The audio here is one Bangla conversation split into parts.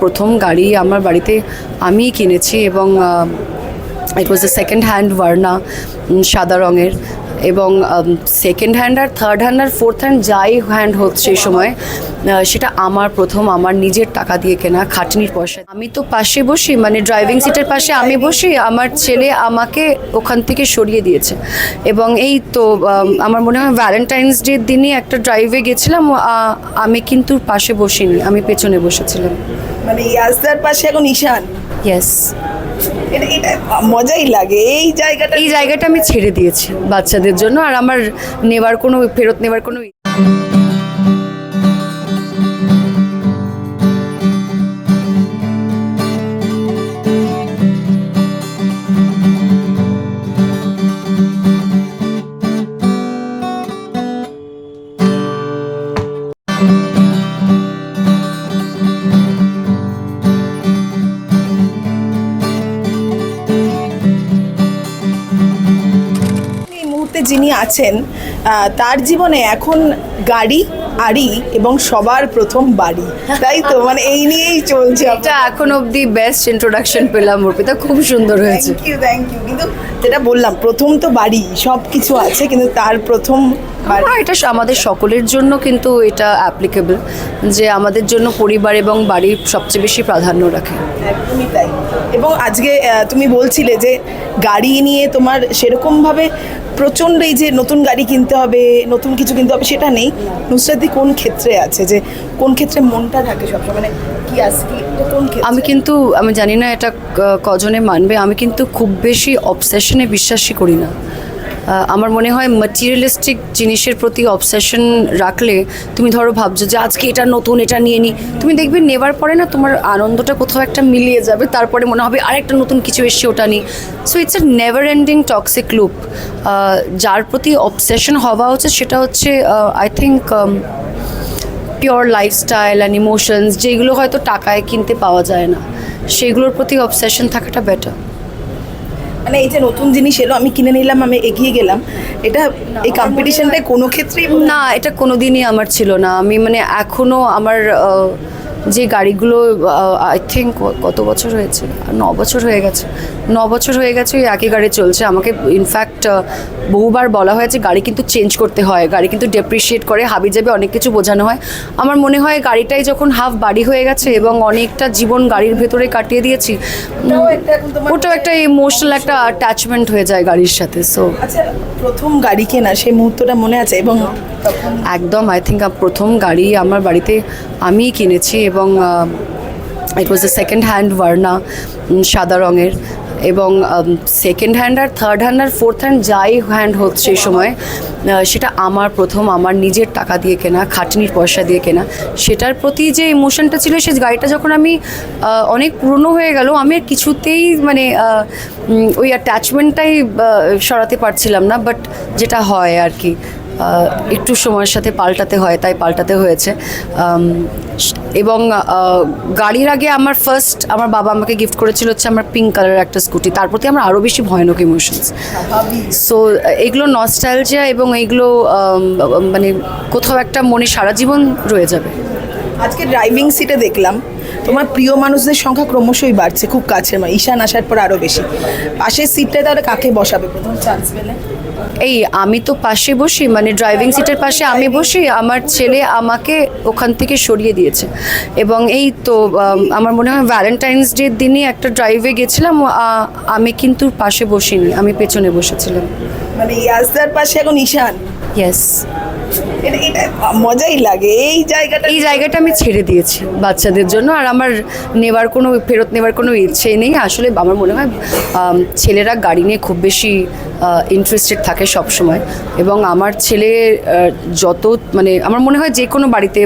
প্রথম গাড়ি আমার বাড়িতে আমিই কিনেছি এবং it was a second hand Verna সাদা রঙের এবং সেকেন্ড হ্যান্ড আর থার্ড হ্যান্ড আর ফোর্থ হ্যান্ড যাই হ্যান্ড হোক সেই সময় সেটা আমার প্রথম, আমার নিজের টাকা দিয়ে কেনা, খাটনির পয়সা। আমি তো পাশে বসি মানে ড্রাইভিং সিটের পাশে আমি বসি, আমার ছেলে আমাকে ওখান থেকে সরিয়ে দিয়েছে। এবং এই তো আমার মনে হয় ভ্যালেন্টাইন্স ডের দিনই একটা ড্রাইভে গেছিলাম আমি কিন্তু পাশে বসিনি, আমি পেছনে বসেছিলাম। মানে ইয়াসদার পাশে এখন ঈশান। ইয়েস এটা এটা মজাই লাগে। এই জায়গাটা এই জায়গাটা আমি ছেড়ে দিয়েছি বাচ্চাদের জন্য আর আমার নেবার কোনো ফেরত নেবার কোনো যিনি আছেন তার জীবনে এখন গাড়ি আড়ি এবং সবার প্রথম বাড়ি। তাই তো? মানে এই নিয়েই চলছে এটা এখন অবধি বেস্ট ইন্ট্রোডাকশন পেলাম অর্পিতা। খুব সুন্দর হয়েছে। থ্যাংক ইউ থ্যাংক ইউ কিন্তু যেটা বললাম প্রথম তো বাড়ি সব কিছু আছে কিন্তু তার প্রথম এটা আমাদের সকলের জন্য কিন্তু এটা অ্যাপ্লিকেবল যে আমাদের জন্য পরিবার এবং বাড়ির সবচেয়ে বেশি প্রাধান্য রাখে। একদমই তাই। এবং আজকে তুমি বলছিলে যে গাড়ি নিয়ে তোমার সেরকমভাবে প্রচণ্ড এই যে নতুন গাড়ি কিনতে হবে নতুন কিছু কিনতে হবে সেটা নেই। নুসরাতি কোন ক্ষেত্রে আছে? যে কোন ক্ষেত্রে মনটা থাকে সবসময়? মানে কি আজকে কোন আমি কিন্তু আমি জানি না এটা কজনে মানবে আমি কিন্তু খুব বেশি অবসেশনে বিশ্বাসই করি না। আমার মনে হয় ম্যাটেরিয়ালিস্টিক জিনিসের প্রতি অবসেশন রাখলে তুমি ধরো ভাবছ যে আজকে এটা নতুন, এটা নিয়ে নিই তুমি দেখবে নেবার পরে না তোমার আনন্দটা কোথাও একটা মিলিয়ে যাবে, তারপরে মনে হবে আরেকটা নতুন কিছু এসছে ওটা নিই so it's a never ending toxic loop যার প্রতি অবসেশন হওয়া উচিত সেটা হচ্ছে I think pure lifestyle and emotions যেগুলো হয়তো টাকায় কিনতে পাওয়া যায় না, সেগুলোর প্রতি অবসেশন থাকাটা বেটার মানে এই যে নতুন জিনিস এলো, আমি কিনে নিলাম, আমি এগিয়ে গেলাম। এটা এই কম্পিটিশনটাই কোনো ক্ষেত্রেই না, এটা কোনোদিনই আমার ছিল না। আমি মানে এখনও আমার যে গাড়িগুলো আই থিঙ্ক কত বছর হয়েছে? ন বছর হয়ে গেছে। ন বছর হয়ে গেছে ওই একই গাড়ি চলছে। আমাকে ইনফ্যাক্ট বহুবার বলা হয়েছে গাড়ি কিন্তু চেঞ্জ করতে হয় গাড়ি কিন্তু ডেপ্রিসিয়েট করে হাবি যাবে অনেক কিছু বোঝানো হয়। আমার মনে হয় গাড়িটাই যখন হাফ বাড়ি হয়ে গেছে এবং অনেকটা জীবন গাড়ির ভেতরে কাটিয়ে দিয়েছি ওটাও একটা ইমোশনাল একটা অ্যাটাচমেন্ট হয়ে যায় গাড়ির সাথে সো আচ্ছা প্রথম গাড়ি কেনা সেই মুহূর্তটা মনে আছে? এবং একদম আই থিঙ্ক প্রথম গাড়ি আমার বাড়িতে আমিই কিনেছি এবং it was a second hand Verna সাদা রঙের এবং সেকেন্ড হ্যান্ড আর থার্ড হ্যান্ড আর ফোর্থ হ্যান্ড যাই হ্যান্ড হোক সেই সময় সেটা আমার প্রথম, আমার নিজের টাকা দিয়ে কেনা, খাটনির পয়সা দিয়ে কেনা। সেটার প্রতি যে ইমোশনটা ছিল সেই গাড়িটা যখন আমি অনেক পুরনো হয়ে গেল, আমি আর কিছুতেই মানে ওই অ্যাটাচমেন্টটাই সরাতে পারছিলাম না বাট যেটা হয় আর কি। একটু সময়ের সাথে পাল্টাতে হয়, তাই পাল্টাতে হয়েছে। এবং গাড়ির আগে আমার ফার্স্ট আমার বাবা আমাকে গিফট করেছিল হচ্ছে আমার পিঙ্ক কালারের একটা স্কুটি তার প্রতি আমার আরও বেশি ভয়ানক ইমোশনস সো এগুলো নস্টালজিয়া এবং এইগুলো মানে কোথাও একটা মনে সারা জীবন রয়ে যাবে। আজকে ড্রাইভিং সিটে দেখলাম, তোমার প্রিয় মানুষদের সংখ্যা ক্রমশই বাড়ছে, খুব কাছের মানে ঈশান আসার পর আরও বেশি। পাশের সিটটায় তাহলে কাকে বসাবে? প্রথম চান্স পেলে। এই আমি তো পাশে বসি মানে ড্রাইভিং সিটের পাশে আমি বসি আমার ছেলে আমাকে ওখান থেকে সরিয়ে দিয়েছে। এবং এই তো আমার মনে হয় ভ্যালেন্টাইন্স ডে দিনই একটা ড্রাইভে গেছিলাম আমি কিন্তু পাশে বসিনি আমি পেছনে বসেছিলাম। মানে ইয়াসদার পাশে এখন ঈশান? ইয়েস এটা মজাই লাগে। এই জায়গাটা এই জায়গাটা আমি ছেড়ে দিয়েছি বাচ্চাদের জন্য। আর আমার নেবার কোনো, ফেরত নেবার কোনো ইচ্ছে নেই। আসলে আমার মনে হয় ছেলেরা গাড়ি নিয়ে খুব বেশি ইন্টারেস্টেড থাকে সব সময় এবং আমার ছেলে যত মানে আমার মনে হয় যে কোনো বাড়িতে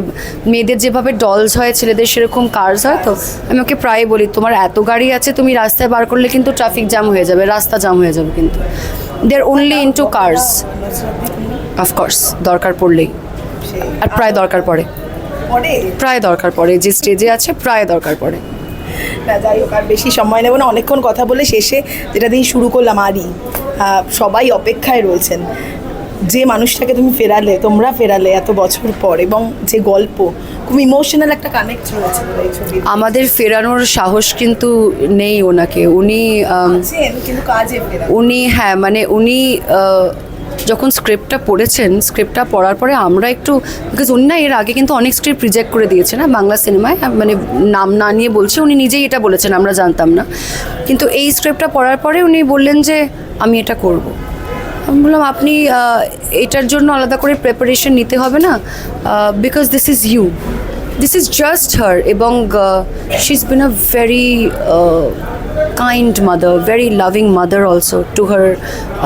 মেয়েদের যেভাবে ডলস হয়, ছেলেদের সেরকম কার্স হয়, তো আমি ওকে প্রায় বলি, তোমার এত গাড়ি আছে, তুমি রাস্তায় বার করলে কিন্তু ট্রাফিক জ্যাম হয়ে যাবে, রাস্তা জ্যাম হয়ে যাবে কিন্তু। They are only into cars of course দরকার পড়লেই। আর প্রায় দরকার পড়ে। পরে প্রায় দরকার পড়ে যে স্টেজে আছে প্রায় দরকার পড়ে। না যাই হোক আর বেশি সময় নেব না। অনেকক্ষণ কথা বলে শেষে যেটা দিয়ে শুরু করলাম আরই। সবাই অপেক্ষায় রয়েছেন। যে মানুষটাকে তুমি ফেরালে তোমরা ফেরালে এত বছর পর এবং যে গল্প খুব ইমোশনাল একটা কানেক্ট রয়েছে আমাদের ফেরানোর সাহস কিন্তু নেই ওনাকে। উনি কিন্তু কাজে উনি হ্যাঁ মানে উনি যখন স্ক্রিপ্টটা পড়েছেন স্ক্রিপ্টটা পড়ার পরে আমরা একটু বিকজ উনি না এর আগে কিন্তু অনেক স্ক্রিপ্ট রিজেক্ট করে দিয়েছে না বাংলা সিনেমায় মানে নাম না নিয়ে বলছে, উনি নিজেই এটা বলেছেন, আমরা জানতাম না। কিন্তু এই স্ক্রিপ্টটা পড়ার পরে উনি বললেন যে, আমি এটা করব। আমি বললাম, আপনি এটার জন্য আলাদা করে প্রিপারেশন নিতে হবে না because this is you this is just her এবং she is been a very kind mother, very loving mother also to her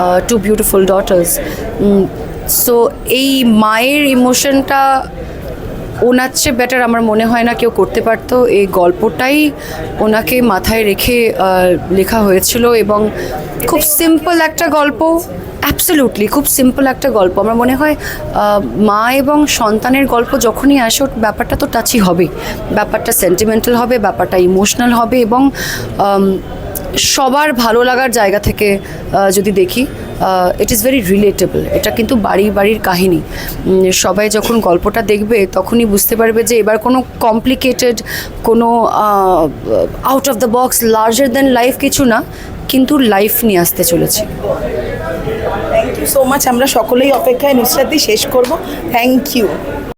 uh, two beautiful daughters. So এই মায়ের ইমোশনটা ওনার চেয়ে বেটার আমার মনে হয় না কেউ করতে পারতো। এই গল্পটাই ওনাকে মাথায় রেখে লেখা হয়েছিল এবং খুব সিম্পল একটা গল্প অ্যাবসলিউটলি খুব সিম্পল একটা গল্প। আমার মনে হয় মা এবং সন্তানের গল্প যখনই আসে ব্যাপারটা তো টাচই হবে। ব্যাপারটা সেন্টিমেন্টাল হবে ব্যাপারটা ইমোশনাল হবে এবং সবার ভালো লাগার জায়গা থেকে যদি দেখি ইট ইজ ভেরি রিলেটেবল এটা কিন্তু বাড়ি বাড়ির কাহিনী। সবাই যখন গল্পটা দেখবে, তখনই বুঝতে পারবে যে এবার কোনো কমপ্লিকেটেড কোনো out of the box larger than life কিছু না, কিন্তু লাইফ নিয়ে আসতে চলেছে। থ্যাংক ইউ সো মাচ আমরা সকলেই অপেক্ষায় নুসরাতি শেষ করব। Thank you